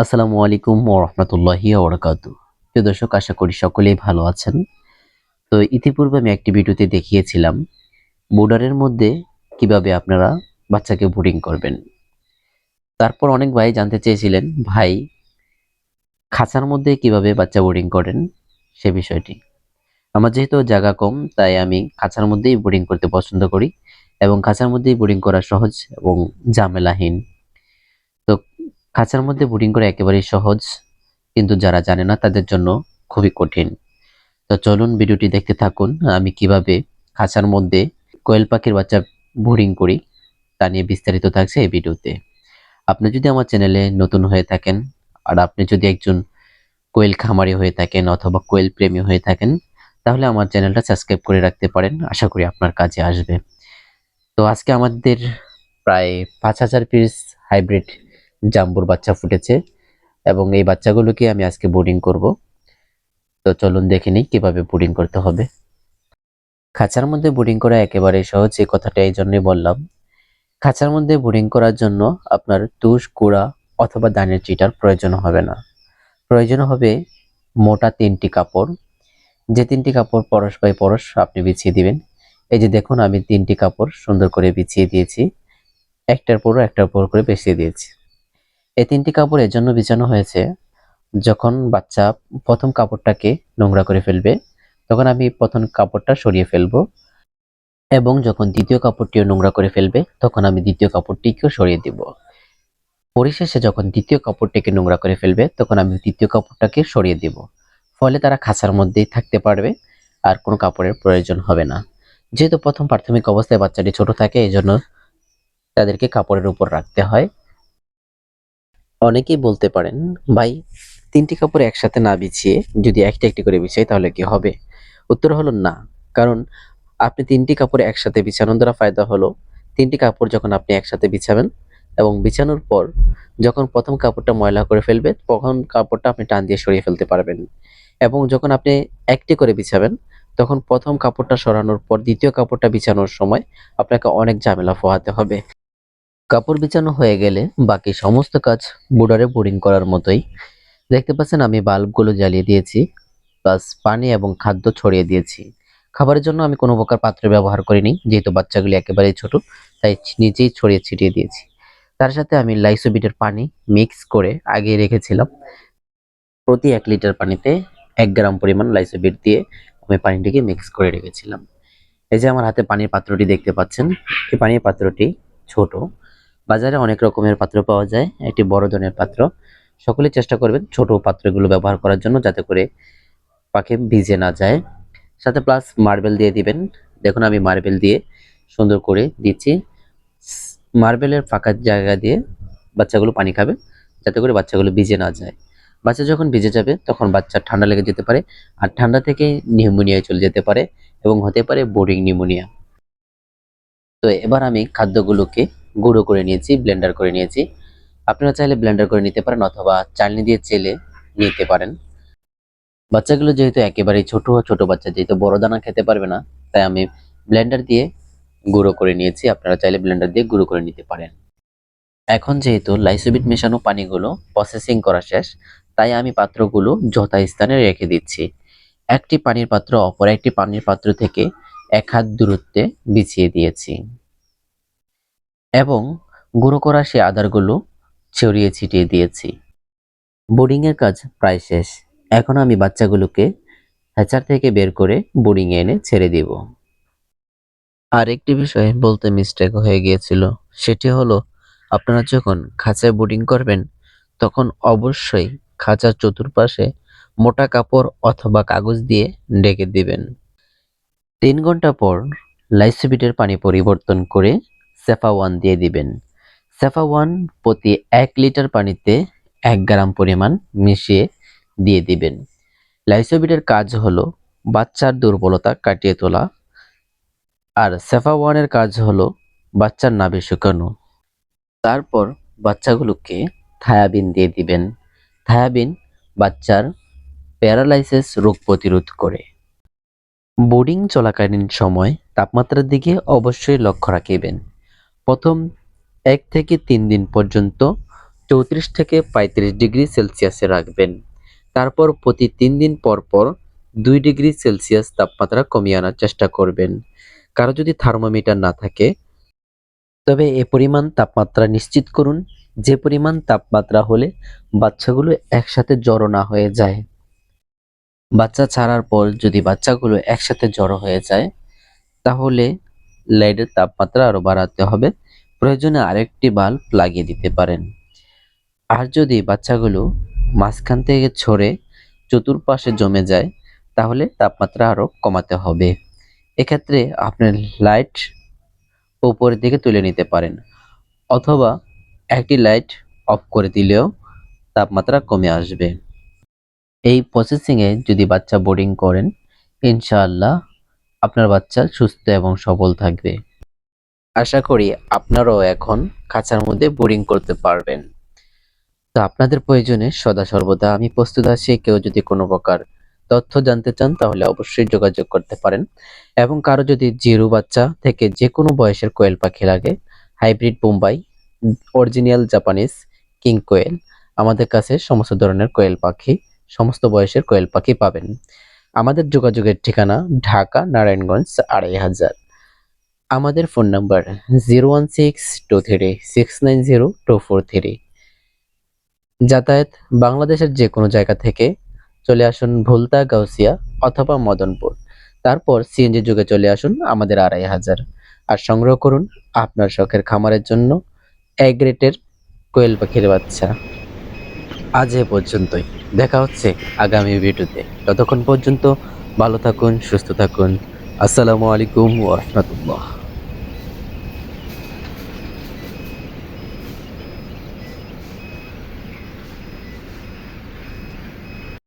আসসালামু আলাইকুম ওরহমতুল্লাহি ওবরাকাত প্রিয় দর্শক, আশা করি সকলেই ভালো আছেন। তো ইতিপূর্বে আমি একটি ভিডিওতে দেখিয়েছিলাম বোর্ডারের মধ্যে কীভাবে আপনারা বাচ্চাকে বোর্ডিং করবেন। তারপর অনেক ভাই জানতে চেয়েছিলেন, ভাই, খাঁচার মধ্যে কীভাবে বাচ্চা বোর্ডিং করেন? সে বিষয়টি। আমার যেহেতু জায়গা কম, তাই আমি খাঁচার মধ্যেই বোর্ডিং করতে পছন্দ করি এবং খাঁচার মধ্যেই বোর্ডিং করা সহজ এবং ঝামেলাহীন। খাঁচার মধ্যে বোর্ডিং করা একেবারেই সহজ, কিন্তু যারা জানে না তাদের জন্য খুবই কঠিন। তো চলুন ভিডিওটি দেখতে থাকুন, আমি কীভাবে খাঁচার মধ্যে কোয়েল পাখির বাচ্চা বোর্ডিং করি, তা নিয়ে বিস্তারিত থাকছে এই ভিডিওতে। আপনি যদি আমার চ্যানেলে নতুন হয়ে থাকেন, আর আপনি যদি একজন কোয়েল খামারি হয়ে থাকেন অথবা কোয়েল প্রেমী হয়ে থাকেন, তাহলে আমার চ্যানেলটা সাবস্ক্রাইব করে রাখতে পারেন, আশা করি আপনার কাজে আসবে। তো আজকে আমাদের প্রায় পাঁচ হাজার পিস হাইব্রিড জাম্বুর বাচ্চা ফুটেছে এবং এই বাচ্চাগুলোকে আমি আজকে বোর্ডিং করব। তো চলুন দেখে নিই কীভাবে বোর্ডিং করতে হবে। খাঁচার মধ্যে বোর্ডিং করা একেবারে সহজ, এই কথাটা এই জন্যই বললাম। খাঁচার মধ্যে বোর্ডিং করার জন্য আপনার তুষ, কুড়া অথবা দানের চিটার প্রয়োজন হবে না। প্রয়োজন হবে মোটা তিনটি কাপড়। যে তিনটি কাপড় পরশ বাই পরশ আপনি বিছিয়ে দিবেন। এই যে দেখুন আমি তিনটি কাপড় সুন্দর করে বিছিয়ে দিয়েছি। একটার পর একটার পর করে বিছিয়ে দিয়েছি। এই তিনটি কাপড় এর জন্য বিছানো হয়েছে। যখন বাচ্চা প্রথম কাপড়টাকে নোংরা করে ফেলবে, তখন আমি প্রথম কাপড়টা সরিয়ে ফেলব এবং যখন দ্বিতীয় কাপড়টিও নোংরা করে ফেলবে, তখন আমি দ্বিতীয় কাপড়টিকেও সরিয়ে দিব। পরিশেষে যখন দ্বিতীয় কাপড়টিকে নোংরা করে ফেলবে, তখন আমি তৃতীয় কাপড়টাকে সরিয়ে দিব। ফলে তারা খাঁচার মধ্যেই থাকতে পারবে, আর কোনো কাপড়ের প্রয়োজন হবে না। যেহেতু প্রথম প্রাথমিক অবস্থায় বাচ্চাটি ছোট থাকে এই জন্য তাদেরকে কাপড়ের উপর রাখতে হয়। অনেকেই বলতে পারেন, ভাই, তিনটি কাপড় একসাথে না বিছিয়ে যদি একটা একটি করে বিছাই তাহলে কি হবে? উত্তর হলো না। কারণ আপনি তিনটি কাপড় একসাথে বিছানোর দ্বারা ফায়দা হলো। তিনটি কাপড় যখন আপনি একসাথে বিছাবেন এবং বিছানোর পর যখন প্রথম কাপড়টা ময়লা করে ফেলবে তখন কাপড়টা আপনি টান দিয়ে সরিয়ে ফেলতে পারবেন। এবং যখন আপনি একটি করে বিছাবেন, তখন প্রথম কাপড়টা সরানোর পর দ্বিতীয় কাপড়টা বিছানোর সময় আপনাকে অনেক ঝামেলা পোহাতে হবে। কাপড় বিছানো হয়ে গেলে বাকি সমস্ত কাজ বুডারে বোরিং করার মতোই। দেখতে পাচ্ছেন আমি বাল্বগুলো জ্বালিয়ে দিয়েছি, প্লাস পানি এবং খাদ্য ছড়িয়ে দিয়েছি। খাবারের জন্য আমি কোনো প্রকার পাত্র ব্যবহার করিনি, যেহেতু বাচ্চাগুলি একেবারেই ছোট, তাই নিজেই ছড়িয়ে ছিটিয়ে দিয়েছি। তার সাথে আমি লাইসোবিটের পানি মিক্স করে আগে রেখেছিলাম। প্রতি এক লিটার পানিতে এক গ্রাম পরিমাণ লাইসোবিট দিয়ে আমি পানিটিকে মিক্স করে রেখেছিলাম। এই যে আমার হাতে পানির পাত্রটি দেখতে পাচ্ছেন, এই পানির পাত্রটি ছোট। বাজারে অনেক রকমের পাত্র পাওয়া যায়, একটি বড় ধরনের পাত্র। সকলে চেষ্টা করবেন ছোট পাত্রগুলো ব্যবহার করার জন্য যাতে করে পাখি ভিজে না যায়। সাথে প্লাস মার্বেল দিয়ে দিবেন। দেখুন আমি মার্বেল দিয়ে সুন্দর করে দিচ্ছি। মার্বেলের ফাঁকা জায়গা দিয়ে বাচ্চাগুলো পানি খাবে, যাতে করে বাচ্চাগুলো ভিজে না যায়। বাচ্চা যখন ভিজে যাবে, তখন বাচ্চার ঠান্ডা লেগে যেতে পারে আর ঠান্ডা থেকে নিউমোনিয়ায় চলে যেতে পারে এবং হতে পারে বোরিং নিউমোনিয়া তো এবার আমি খাদ্যগুলোকে গুঁড়ো করে নিয়েছি ব্লেন্ডার করে নিয়েছি। আপনারা চাইলে ব্লেন্ডার করে নিতে পারেন অথবা চালনি দিয়ে চেলে নিতে পারেন। বাচ্চাগুলো যেহেতু একেবারেই ছোট ছোট বাচ্চা, যেহেতু বড় দানা খেতে পারবে না, তাই আমি ব্লেন্ডার দিয়ে গুঁড়ো করে নিয়েছি। আপনারা চাইলে ব্লেন্ডার দিয়ে গুঁড়ো করে নিতে পারেন। এখন যেহেতু লাইসোবিট মেশানো পানিগুলো প্রসেসিং করা শেষ, তাই আমি পাত্রগুলো যথাস্থানে রেখে দিচ্ছি। একটি পানির পাত্র অপর একটি পানির পাত্র থেকে এক হাত দূরত্বে বিছিয়ে দিয়েছি। এবং গুঁড়ো করা সে আদারগুলো ছড়িয়ে ছিটিয়ে দিয়েছি। বোর্ডিং এর কাজ প্রায় শেষ। এখন আমি বাচ্চাগুলোকে হ্যাচার থেকে বের করে বোর্ডিং এ এনে ছেড়ে দিব। আর একটি বিষয় বলতে মিস্টেক হয়ে গিয়েছিল। সেটি হলো, আপনারা যখন খাঁচায় বোর্ডিং করবেন, তখন অবশ্যই খাঁচার চতুর্পাশে মোটা কাপড় অথবা কাগজ দিয়ে ডেকে দিবেন। তিন ঘণ্টা পর লাইসোবিটের পানি পরিবর্তন করে ওয়ান দিয়ে দিবেন। ওয়ান প্রতি এক লিটার পানিতে এক গ্রাম পরিমাণ মিশিয়ে দিয়ে দিবেন। লাইসোবিটের কাজ হলো বাচ্চার দুর্বলতা কাটিয়ে তোলা। আর ওয়ানের কাজ হলো বাচ্চার নাভি শুকানো। তারপর বাচ্চাগুলোকে থায়াবিন দিয়ে দিবেন। থায়াবিন বাচ্চার প্যারালাইসিস রোগ প্রতিরোধ করে। বোর্ডিং চলাকালীন সময় তাপমাত্রার দিকে অবশ্যই লক্ষ্য রাখিবেন। প্রথম এক থেকে তিন দিন পর্যন্ত চৌত্রিশ থেকে পঁয়ত্রিশ ডিগ্রি সেলসিয়াসে রাখবেন। তারপর প্রতি তিন দিন পর পর দুই ডিগ্রি সেলসিয়াস তাপমাত্রা কমিয়ে আনার চেষ্টা করবেন। কারও যদি থার্মোমিটার না থাকে, তবে এ পরিমাণ তাপমাত্রা নিশ্চিত করুন। যে পরিমাণ তাপমাত্রা হলে বাচ্চাগুলো একসাথে জড়ো না হয়ে যায়। বাচ্চা ছাড়ার পর যদি বাচ্চাগুলো একসাথে জড়ো হয়ে যায়, তাহলে লাইটের তাপমাত্রা আরও বাড়াতে হবে। প্রয়োজনে আরেকটি বাল্ব লাগিয়ে দিতে পারেন। আর যদি বাচ্চাগুলো মাঝখান থেকে ছড়ে চতুর্পাশে জমে যায়, তাহলে তাপমাত্রা আরও কমাতে হবে। এক্ষেত্রে আপনার লাইট উপরের দিকে তুলে নিতে পারেন, অথবা একটি লাইট অফ করে দিলেও তাপমাত্রা কমে আসবে। এই প্রসেসিংয়ে যদি বাচ্চা বোর্ডিং করেন, ইনশাআল্লাহ আপনার বাচ্চা সুস্থ এবং সবল থাকবে। আশা করি আপনারাও এখন খাঁচার মধ্যে বোরিং করতে পারবেন। তো আপনাদের প্রয়োজনে সদা সর্বদা আমি প্রস্তুত আছি, কেউ যদি কোনো প্রকার তথ্য জানতে চান তাহলে অবশ্যই যোগাযোগ করতে পারেন। এবং কারও যদি জিরু বাচ্চা থেকে যে কোনো বয়সের কোয়েল পাখি লাগে, hybrid Bombay, original Japanese king কোয়েল, আমাদের কাছে সমস্ত ধরনের কোয়েল পাখি, সমস্ত বয়সের কোয়েল পাখি পাবেন। আমাদের যোগাযোগের ঠিকানা ঢাকা, নারায়ণগঞ্জ, আড়াই হাজার। আমাদের phone number zero one six two three six nine zero two four three. যাতায়াত বাংলাদেশের যে কোনো জায়গা থেকে চলে আসুন ভুলতা, গাউসিয়া অথবা মদনপুর। তারপর সিএনজি যুগে চলে আসুন আমাদের আড়াই হাজার। আর সংগ্রহ করুন আপনার শখের খামারের জন্য এক গ্রেটের কোয়েল পাখির বাচ্চা। আজ এ পর্যন্তই। দেখা হচ্ছে আগামী ভিডিওতে। ততক্ষণ পর্যন্ত ভালো থাকুন, সুস্থ থাকুন। আসসালামু আলাইকুম ওয়া রাহমাতুল্লাহ।